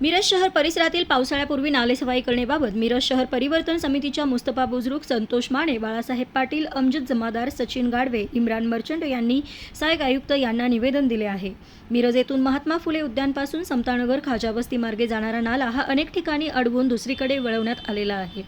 मिरज शहर परिसरातील पावसाळ्यापूर्वी नालेसफाई करण्याबाबत मिरज शहर परिवर्तन समितीच्या मुस्तफा बुजरुक संतोष माने बाळासाहेब पाटील अमजद जमादार सचिन गाडवे इम्रान मर्चंट यांनी सहाय्यक आयुक्त यांना निवेदन दिले आहे. मिरज येथून महात्मा फुले उद्यानपासून समतानगर खाजावस्ती मार्गे जाणारा नाला हा अनेक ठिकाणी अडवून दुसरीकडे वळवण्यात आलेला आहे.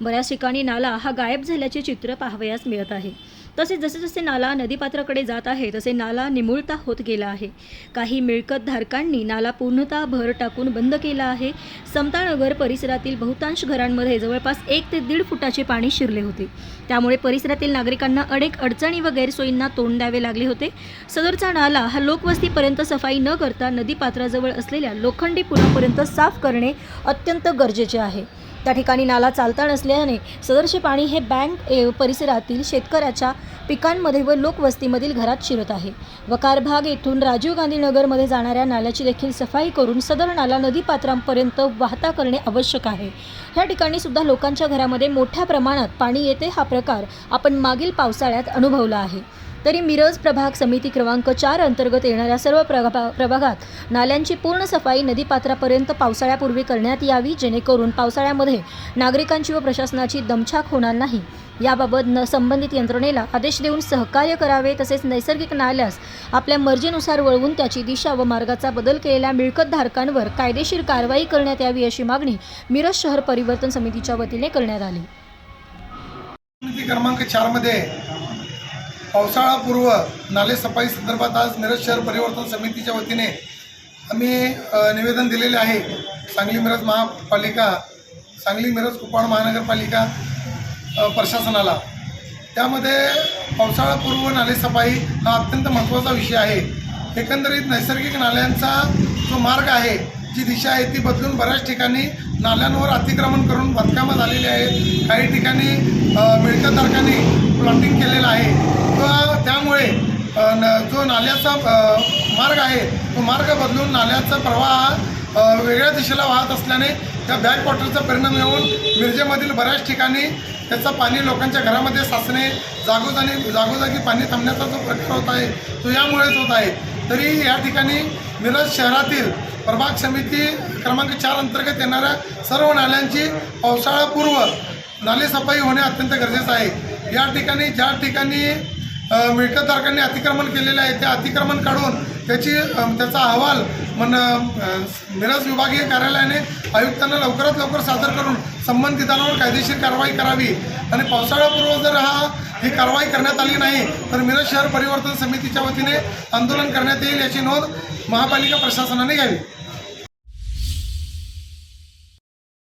बऱ्याच ठिकाणी नाला हा गायब झाल्याचे चित्र पाहावयास मिळत आहे. तसेच जसे जसे नाला नदीपात्राकडे जात आहे तसे नाला निमुळता होत गेला आहे. काही मिळकतधारकांनी नाला पूर्णतः भर टाकून बंद केला आहे. समतानगर परिसरातील बहुतांश घरांमध्ये जवळपास एक ते दीड फुटाचे पाणी शिरले होते. त्यामुळे परिसरातील नागरिकांना अनेक अडचणी व गैरसोयींना तोंड द्यावे लागले होते. सदरचा नाला हा लोकवस्तीपर्यंत सफाई न करता नदीपात्राजवळ असलेल्या लोखंडी पुलापर्यंत साफ करणे अत्यंत गरजेचे आहे. त्या ठिकाणी नाला चालता नसल्याने सदरचे पाणी हे बँक ए, परिसरातील शेतकऱ्याच्या पिकांमध्ये व लोकवस्तीमधील घरात शिरत आहे. वकार भाग येथून राजीव गांधी नगरमध्ये जाणाऱ्या नाल्याची देखील सफाई करून सदर नाला नदीपात्रांपर्यंत वाहता करणे आवश्यक आहे. ह्या ठिकाणी सुद्धा लोकांच्या घरामध्ये मोठ्या प्रमाणात पाणी येते हा प्रकार आपण मागील पावसाळ्यात अनुभवला आहे. तरी मिरज प्रभाग समिती क्रमांक चार अंतर्गत येणाऱ्या सर्व प्रभा प्रभागात नाल्यांची पूर्ण सफाई नदीपात्रापर्यंत पावसाळ्यापूर्वी करण्यात यावी जेणेकरून पावसाळ्यामध्ये नागरिकांची व प्रशासनाची दमछाक होणार नाही. याबाबत न संबंधित यंत्रणेला आदेश देऊन सहकार्य करावे तसेच नैसर्गिक नाल्यास आपल्या मर्जीनुसार वळवून त्याची दिशा व मार्गाचा बदल केलेल्या मिळकतधारकांवर कायदेशीर कारवाई करण्यात यावी अशी मागणी मिरज शहर परिवर्तन समितीच्या वतीने करण्यात आली. क्रमांक चारमध्ये पावसाळापूर्व नाले सफाई संदर्भात आज मिरज शहर परिवर्तन समितीच्या वतीने आम्ही निवेदन दिलेले आहे. सांगली मिरज महापालिका सांगली मिरज कुपवाड महानगरपालिका प्रशासनाला. त्यामध्ये पावसाळापूर्व नाले सफाई हा अत्यंत महत्त्वाचा विषय आहे. एकंदरीत नैसर्गिक नाल्यांचा जो मार्ग आहे जी दिशा आहे ती बदलून बऱ्याच ठिकाणी नाल्यांवर अतिक्रमण करून बांधकामं झालेली आहेत. काही ठिकाणी अ, मिळकतधारकांनी प्लॉटिंग केलेलं आहे. किंवा त्यामुळे न- जो नाल्याचा मार्ग आहे तो मार्ग बदलून नाल्याचा प्रवाह वेगळ्या दिशेला वाहत असल्याने त्या बॅक वॉटरचा परिणाम येऊन मिरजेमधील बऱ्याच ठिकाणी त्याचं पाणी लोकांच्या घरामध्ये साचणे जागोजागी जागोजागी पाणी थांबण्याचा जो प्रकार होत आहे तो यामुळेच होत आहे. तरी या ठिकाणी मिरज शहरातील प्रभाग समिती क्रमांक चार अंतर्गत येणाऱ्या सर्व नाल्यांची पावसाळापूर्व नालेसफाई होणे अत्यंत गरजेचं आहे. या ठिकाणी ज्या ठिकाणी मिळकतधारकांनी अतिक्रमण केलेले आहे ते अतिक्रमण काढून त्याची त्याचा अहवाल मन मिरज विभागीय कार्यालयाने आयुक्तांना लवकरात लवकर सादर करून संबंधितांवर कायदेशीर कारवाई करावी. आणि पावसाळ्यापूर्व जर हा ही कारवाई करण्यात आली नाही तर मिरज शहर परिवर्तन समितीच्या वतीने आंदोलन करण्यात येईल याची नोंद महापालिका प्रशासनाने घ्यावी.